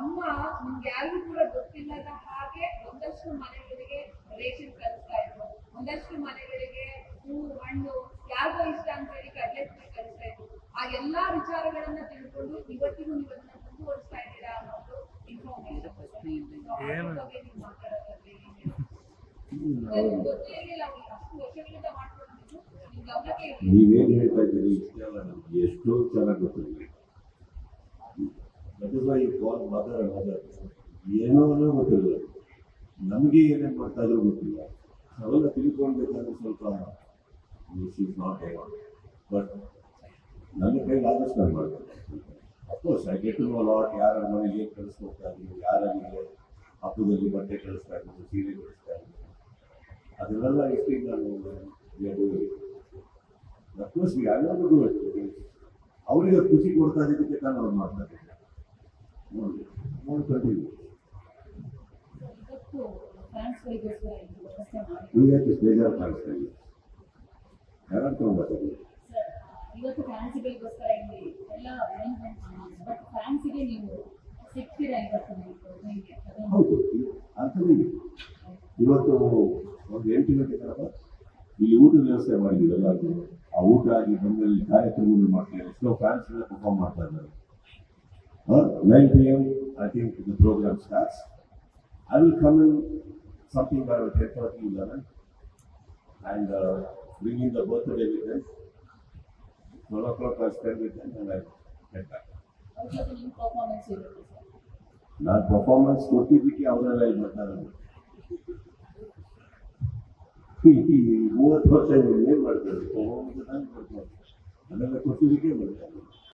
ಅಮ್ಮ ನಿಮ್ಗೆ ಯಾರಿಗೂ ಕೂಡ ಗೊತ್ತಿಲ್ಲದ ಹಾಗೆ ಒಂದಷ್ಟು ಮನೆಗಳಿಗೆ ರೇಷನ್ ಕಲಿಸ್ತಾ ಇದ್ರು. ಒಂದಷ್ಟು ಮನೆಗಳಿಗೆ ಹೂ ಹಣ್ಣು ಯಾರಿಗೋ ಇಷ್ಟ ಅಂತ ಹೇಳಿ ಕಡಲೆ ಕಲಿಸ್ತಾ ಕಳಿಸ್ತಾ ಇದ್ರು. ಆ ಎಲ್ಲಾ ವಿಚಾರಗಳನ್ನ ತಿಳ್ಕೊಂಡು ಇವತ್ತಿಗೂ ನೀವು ಅದನ್ನ ಮುಂದುವರಿಸ್ತಾ ಇದ್ದೀರಾ ಅನ್ನೋದು. ನೀವೇನು ಹೇಳ್ತಾ ಇದ್ದೀರಿ? ಎಷ್ಟೋ ಚೆನ್ನಾಗಿ ಗೊತ್ತಿಲ್ಲ. ಈ ಕಾಲ್ ಮದರ್ ಮದರ್ ಏನೋ ಅನ್ನೋ ಗೊತ್ತಿಲ್ಲ ನಮಗೆ ಏನೇನು ಮಾಡ್ತಾ ಇದ್ರು ಗೊತ್ತಿಲ್ಲ. ಅವೆಲ್ಲ ತಿಳ್ಕೊಳ್ಬೇಕಾದ್ರೆ ಸ್ವಲ್ಪ ಇಸ್ ನಾಟ್ ಬಟ್ ನನ್ನ ಕೈಲಿ ಆದಷ್ಟು ನಾನು ಮಾಡ್ತೀನಿ. Of course I get no lot ಯಾರ ಮನೆಗೆ ಕಳಿಸ್ಕೊಡ್ತಾ ಇದ್ದೀವಿ ಯಾರಿಗೆ ಹಬ್ಬದಲ್ಲಿ ಬಟ್ಟೆ ಕಳಿಸ್ತಾ ಇದ್ದೀವಿ ಸೀರೆ ಕಳಿಸ್ತಾ ಇದ್ದೀವಿ ಅದನ್ನೆಲ್ಲ ಎಷ್ಟು ನಾನು ಅಫ್ಕೋರ್ಸ್ ವಿ ಇಟ್ ಅವರಿಗೆ ಖುಷಿ ಕೊಡ್ತಾ ಇದ್ದಕ್ಕೆ ನಾನು ಅವ್ರು ಮಾಡ್ತಾ ನೋಡಿ ಈ ಬೇಜಾರು ಕಾಣಿಸ್ತಾ ಇದೆ ಯಾರು ತಗೊಂಡ್ಬರ್ತಾರೆ ಇವತ್ತು ಎಲ್ಲ ಬಟ್ ಫ್ಯಾನ್ಸಿಗೆ ನೀವು ಇವತ್ತು ಹೌದು ಇವತ್ತು ಒಂದು ಎಂಟು ಗಂಟೆ ತನಕ ಇಲ್ಲಿ ಊಟದ ವ್ಯವಸ್ಥೆ ಮಾಡಿದ್ದೀವಿ ಎಲ್ಲರಿಗೂ ಆ ಊಟ ಆಗಿ ಬಂದಲ್ಲಿ ಕಾರ್ಯಕ್ರಮಗಳು ಮಾಡ್ತಾರೆ ಎಷ್ಟೋ ಫ್ಯಾನ್ಸ್ ಎಲ್ಲ ಪರ್ಫಾರ್ಮ್ ಮಾಡ್ತಾ ಇದ್ದಾರೆ nine P M I think the programme starts I will come in something by ten thirty eleven and bring in the birthday with them twelve o'clock I spend with them and I get back ಅವ್ರ ಜೊತೆ ನಿಮ್ಮ performance ಇರುತ್ತೆ sir ನಾನು performance ಕೊಟ್ಟಿದ್ದಕ್ಕೆ ಅವರೆಲ್ಲ ಇದು ಮಾಡ್ತಾರೆ ಈ ಈ ಮೂವತ್ತು ವರ್ಷ ಏನು ಮಾಡ್ತಾರೆ ಪರ್ಫಾರ್ಮೆನ್ಸ್ ನಾನು ಕೊಡ್ತಾರೆ ಅದೆಲ್ಲ ಕೊಟ್ಟಿದ್ದಕ್ಕೆ ಬರ್ತಾರೆ